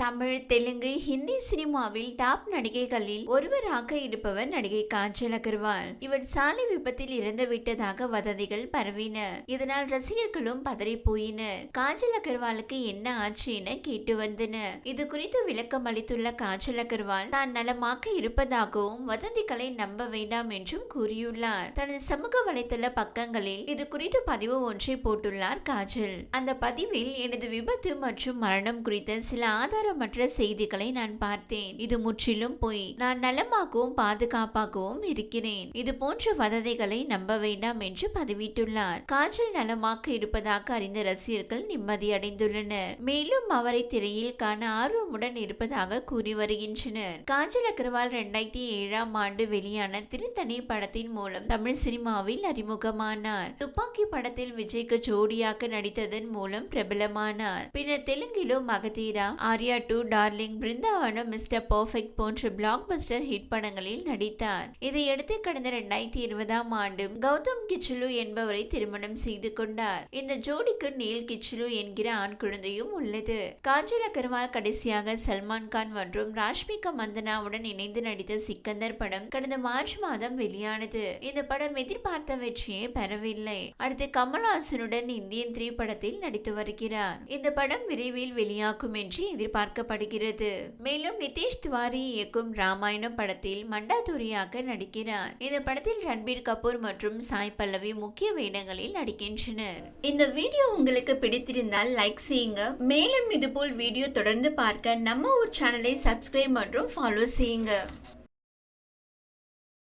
தமிழ் தெலுங்கு ஹிந்தி சினிமாவில் டாப் நடிகைகளில் ஒருவராக இருப்பவர் நடிகை காஜல் அகர்வால். இவர் சாலை விபத்தில் இறந்து விட்டதாக வதந்திகள் பரவின. இதனால் ரசிகர்களும் பதறி போயினர் காஜல் அகர்வாலுக்கு என்ன ஆச்சு என கேட்டு வந்தனர். இது குறித்து விளக்கம் அளித்துள்ள காஜல் அகர்வால் தான் நலமாக இருப்பதாகவும் வதந்திகளை நம்ப வேண்டாம் என்றும் கூறியுள்ளார். தனது சமூக வலைதள பக்கங்களில் இது குறித்து பதிவு ஒன்றை போட்டுள்ளார் காஜல் அந்த பதிவில் எனது விபத்து மற்றும் மரணம் குறித்த சில ஆதார ஆதாரமற்ற செய்திகளை நான் பார்த்தேன். இது முற்றிலும் பொய். நான் நலமாகவும் பாதுகாப்பாகவும் இருக்கிறேன். இது போன்ற வதந்திகளை நம்ப வேண்டாம் என்று பதிவிட்டுள்ளார். காஜல் நலமாக இருப்பதாக அறிந்த ரசிகர்கள் நிம்மதியடைந்துள்ளனர். மேலும் அவரை திரையில் காண ஆர்வமுடன் இருப்பதாக கூறி வருகின்றனர். காஜல் அகர்வால் இரண்டாயிரத்தி ஏழாம் ஆண்டு வெளியான திருத்தணி படத்தின் மூலம் தமிழ் சினிமாவில் அறிமுகமானார். துப்பாக்கி படத்தில் விஜய்க்கு ஜோடியாக நடித்ததன் மூலம் பிரபலமானார். பின்னர் தெலுங்கிலும் Magadheera Arya two darling Brindavanam mister perfect போன்ற பிளாக் பஸ்டர் ஹிட் படங்களில் நடித்தார். இதையடுத்து கடந்த இரண்டாயிரத்தி இருபதாம் ஆண்டு கௌதம் கிச்சுலு என்பவரை திருமணம் செய்து கொண்டார். இந்த ஜோடிக்கு நீல் கிச்சுலு என்கிற ஆண் குழந்தையும் உள்ளது. காஜல் அகர்வால் கடைசியாக சல்மான் கான் மற்றும் ராஷ்மிகா மந்தனாவுடன் இணைந்து நடித்த சிக்கந்தர் படம் கடந்த மார்ச் மாதம் வெளியானது. இந்த படம் எதிர்பார்த்த வெற்றியை பெறவில்லை. அடுத்து கமல்ஹாசனுடன் இந்தியன் திரைப்படத்தில் நடித்து வருகிறார். இந்த படம் விரைவில் வெளியாகும் என்று எதிர்பார்க்க பார்க்கப்படுகிறது. மேலும் நிதிஷ் திவாரி இயக்கும் ராமாயணம் படத்தில் மண்டாதுரியாக நடிக்கிறார். இந்த படத்தில் ரன்பீர் கபூர் மற்றும் சாய் பல்லவி முக்கிய வேடங்களில் நடிக்கின்றனர். இந்த வீடியோ உங்களுக்கு பிடித்திருந்தால் லைக் செய்யுங்க. மேலும் இதுபோல் வீடியோ தொடர்ந்து பார்க்க நம்ம ஒரு சேனலை சப்ஸ்கிரைப் மற்றும் ஃபாலோ செய்யுங்க.